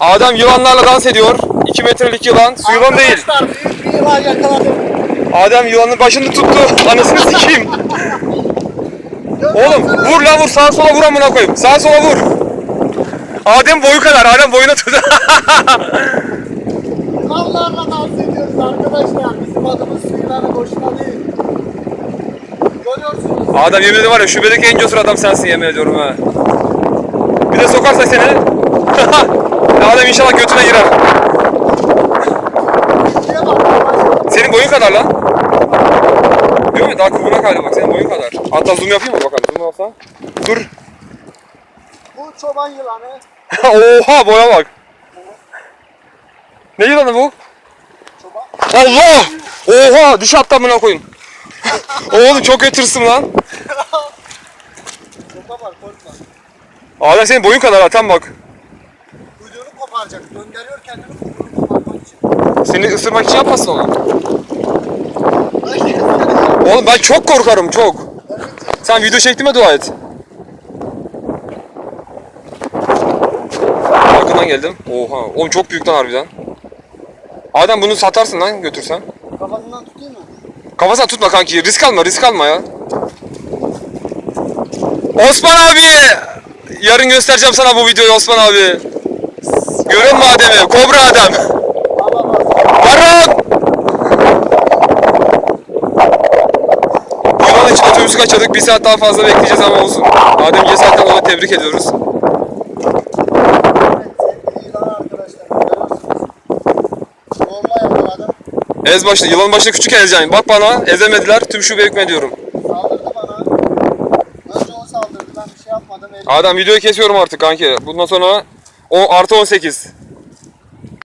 Adem yılanlarla dans ediyor. 2 metrelik yılan. Su yılan değil. Arkadaşlar büyük bir yılan yakaladım. Adem yılanın başını tuttu. Anasını sikeyim. Oğlum vur lan vur sağa sola vur amına koyayım. Sağa sola vur. Adem boyu kadar. Adem boyuna tut. Yılanlarla dans ediyoruz arkadaşlar. Bizim adımız su yılanı boşuna değil. Görüyorsunuz. Adem yemin ediyorum var ya şubedeki en cesur adam sensin yemin ediyorum ha. Bir de sokarsa seni. Adem inşallah götüne girer. Senin boyun kadar lan. Değil mi? Daha kıvırcık hali bak senin boyun kadar. Hatta zoom yapayım mı bakalım? Zoom yapsam. Dur. Bu çoban yılanı. Oha boya bak. Ne yılanı bu? Çoban. Allah! Oha! Diş attı amına koyayım. Oğlum çok kötü tırsım lan. Çoban var korkma. Adem senin boyun kadar ha tam bak. Koparacak. Gönderiyor kendini kuyruğunu koparmak için. Seni ısırmak için yapmasın. Ay, kesene. Oğlum ben çok korkarım çok. Sen video çektiğime dua et. Arkadan geldim. Oha. Oğlum çok büyük lan harbiden. Adem bunu satarsın lan götürsen. Kafanından tutayım mı? Kafasına tutma kanki. Risk alma, risk alma ya. Osman abi! Yarın göstereceğim sana bu videoyu Osman abi. Görün mü? Kobra bak. Varın! Yılan için otobüsü kaçırdık. Bir saat daha fazla bekleyeceğiz ama olsun. Adem cesaretten onu tebrik ediyoruz. Ez başta, yılan başta küçük ezeceksin. Bak bana, ezemediler. Tüm şube hükmediyorum. Saldırdı bana. Önce o saldırdı. Ben bir şey yapmadım. Elim Adem videoyu kesiyorum artık kanki. Bundan sonra o artı 18.